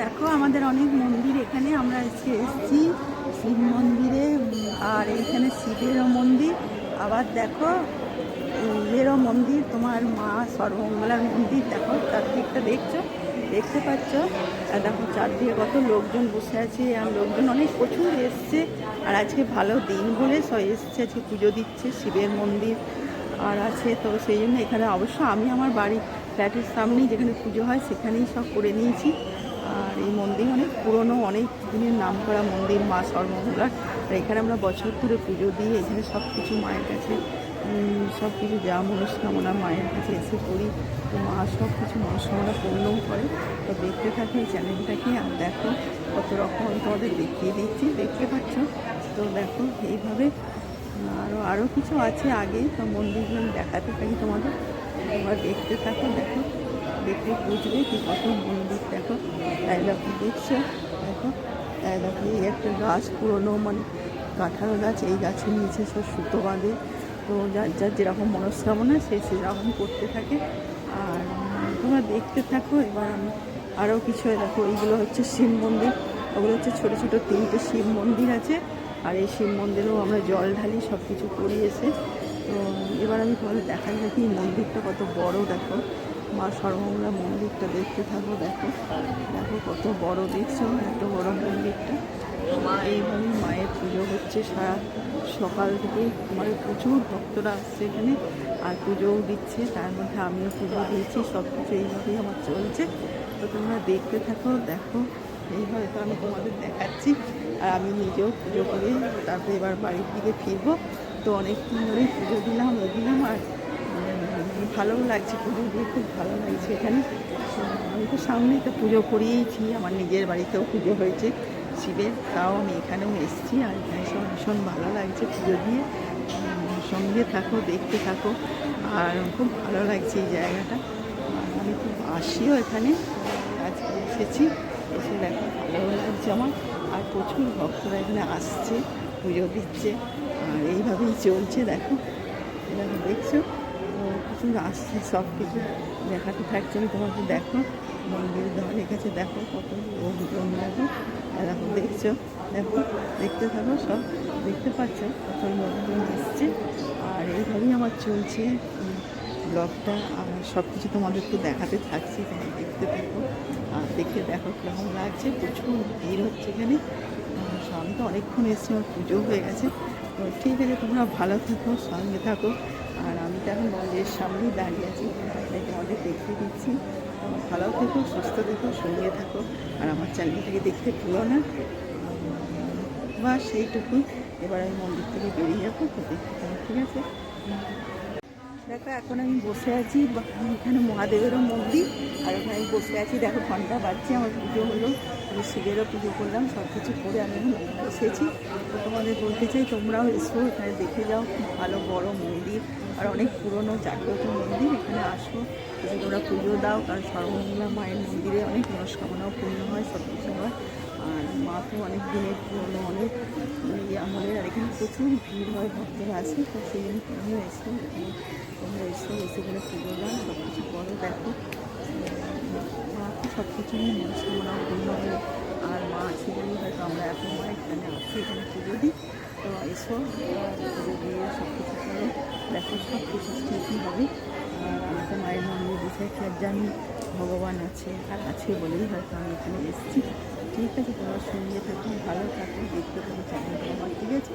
দেখো, আমাদের অনেক মন্দির এখানে, আমরা আজকে এসেছি শিব মন্দিরে, আর এখানে শিবেরও মন্দির। আবার দেখো এরও মন্দির, তোমার মা সর্বমঙ্গলার মন্দির, দেখো, চারদিকটা দেখছ, দেখতে পাচ্ছ। আর দেখো, চারদিকে কত লোকজন বসে আছে, আর লোকজন অনেক প্রচুর এসছে। আর আজকে ভালো দিন বলে সব এসছে, আজকে পুজো দিচ্ছে শিবের মন্দির। আর আছে তো, সেই জন্য এখানে অবশ্য আমি আমার বাড়ি ফ্ল্যাটের সামনেই যেখানে পুজো হয়, সেখানেই সব করে নিয়েছি। মন্দির অনেক পুরনো অনেক দিনের নাম করা মন্দির, মা সর্বমঙ্গলার আর এখানে আমরা বছর ধরে পুজো দিই এখানে সব কিছু মায়ের কাছে সব কিছু যা মনস্কামনা মায়ের কাছে এসে করি, তো মা সব কিছু মনস্কামনা পূর্ণও করে। তো দেখতে থাকি এই চ্যানেলটাকে, আর দেখো কত রকম আমি তোমাদের দেখিয়ে দিচ্ছি। দেখতে পাচ্ছ? তো দেখো, এইভাবে আরও আরও কিছু আছে আগে, তো মন্দিরগুলো আমি দেখাতে থাকি তোমাদের। তোমরা দেখতে থাকো, দেখো, দেখে বুঝবে কি কত মন্দির, দেখো দেখো দেখছ, দেখো দেখো একটা গাছ পুরনো মানে কাঁঠাল গাছ, এই গাছের নিচে সব সুতো বাঁধে। তো যার যার যেরকম মনস্কামনা সে সেরকম করতে থাকে। আর তোমরা দেখতে থাকো, এবার আমি আরও কিছু, দেখো, এইগুলো হচ্ছে শিব মন্দির। ওগুলো হচ্ছে ছোটো ছোটো তিনটে শিব মন্দির আছে। আর এই শিব মন্দিরেও আমরা জল ঢালি সব কিছু করি এসে তো এবার আমি তোমাদের দেখাই দেখি মন্দিরটা কত বড়, দেখো। মা সর্বমঙ্গলা মন্দিরটা দেখতে থাকো, দেখো। দেখো কত বড় দেখছ, এত বড় মন্দিরটা। মা এইভাবে মায়ের পুজো হচ্ছে সারা সকাল থেকে মানে প্রচুর ভক্তরা আসছে এখানে, আর পুজোও দিচ্ছে। তার মধ্যে আমিও পুজো দিয়েছি সব কিছু এইভাবেই আমার চলছে। তো তোমরা দেখতে থাকো, দেখো। এইভাবে তো আমি তোমাদের দেখাচ্ছি। আর আমি নিজেও পুজো করে তারপরে এবার বাড়ির দিকে ফিরবো। তো অনেক দিন ধরেই পুজো দিলাম এ দিলাম আর উম, ভালোও লাগছে পুজো দিয়ে খুব ভালো লাগছে এখানে। আমি তো সামনেই তো পুজো করিয়েছি আমার নিজের বাড়িতেও পুজো হয়েছে শিবের তাও আমি এখানেও এসেছি আর এখানে সব ভীষণ ভালো লাগছে পুজো দিয়ে। সঙ্গে থাকো দেখতে থাকো আর খুব ভালো লাগছে এই জায়গাটা। আমি খুব আসিও এখানে আজকে এসেছি এসে দেখো ভালো লাগছে আমার। আর প্রচুর ভক্তরা এখানে আসছে, পুজো দিচ্ছে, আর এইভাবেই চলছে, দেখো। দেখো দেখছ? কিছু আসছে সব কিছু দেখাতে থাকছে, আমি তোমাকে দেখো। মন্দিরের দেওয়ালের কাছে দেখো কত লোকজন দেখো দেখো, দেখছ? দেখো, দেখতে থাকো সব। দেখতে পাচ্ছ, কত লোকজন এসছে আর এইভাবেই আমার চলছে ব্লগটা। আর সব কিছু তোমাদের তো দেখাতে থাকছি, তোমরা দেখতে থাকো। দেখে দেখো কেমন লাগছে, প্রচুর ভিড় হচ্ছে এখানে। আমি তো অনেকক্ষণ এসেছি আমার পুজো হয়ে গেছে। তো ঠিক আছে, তোমরা ভালো থাকো, সঙ্গে থাকো। আর আমি তো এখন মন্দিরের সামনেই দাঁড়িয়ে আছি, তাই তোমাদের দেখিয়ে দিচ্ছি। ভালো থেকো, সুস্থ থেকো, সঙ্গে থাকো। আর আমার চ্যানেলটাকে দেখতে ভুলো না। বা সেইটুকুই এবার আমি মন্দির থেকে বেরিয়ে যাব, তো দেখতে ঠিক আছে? দেখো, এখন আমি বসে আছি এখানে মহাদেবেরও মন্দির, আর এখানে আমি বসে আছি, দেখো, ঘণ্টা বাজছে, আমার পুজো হলো। আমি শিবেরও পুজো করলাম সব কিছু করে আমি এসেছি। তো তোমাদের বলতে চাই, তোমরাও এসো, এখানে দেখে যাও ভালো, বড় মন্দির, আর অনেক পুরনো জাগ্রত মন্দির, এখানে আসো। তোমরা পুজো দাও, কারণ সর্বমঙ্গলা মায়ের মন্দিরে অনেক মনস্কামনাও পূর্ণ হয় সব কিছু হয়। আর মা তো অনেক দিনের পুরনো অনেক ইয়ে আমলের আর এখানে প্রচুর ভিড় হয় ভক্তরা আছে তো সেই জন্য তুমিও এসো এখানে তোমরা এসো, এসে এখানে পুজো দাও, সব কিছু করো, দেখো। মা তো সব কিছু নিয়ে মনস্কামনা পূর্ণ আর মা আছে বলেই হয়তো আমরা এত মা এখানে আসি এখানে পুজো দিই। তো এসো, পুজো দিয়ে সব কিছু করো, দেখো সব কিছু ঠিকই হবে। তো মায়ের মন্দির বিষয়ে কি আর জানি, ভগবান আছে আর আছে বলেই হয়তো আমি এখানে এসেছি। ঠিক আছে তোমার সঙ্গে থাকুন ভালো থাকুন দেখতে থাকুন চ্যানেলটা আমার ঠিক আছে?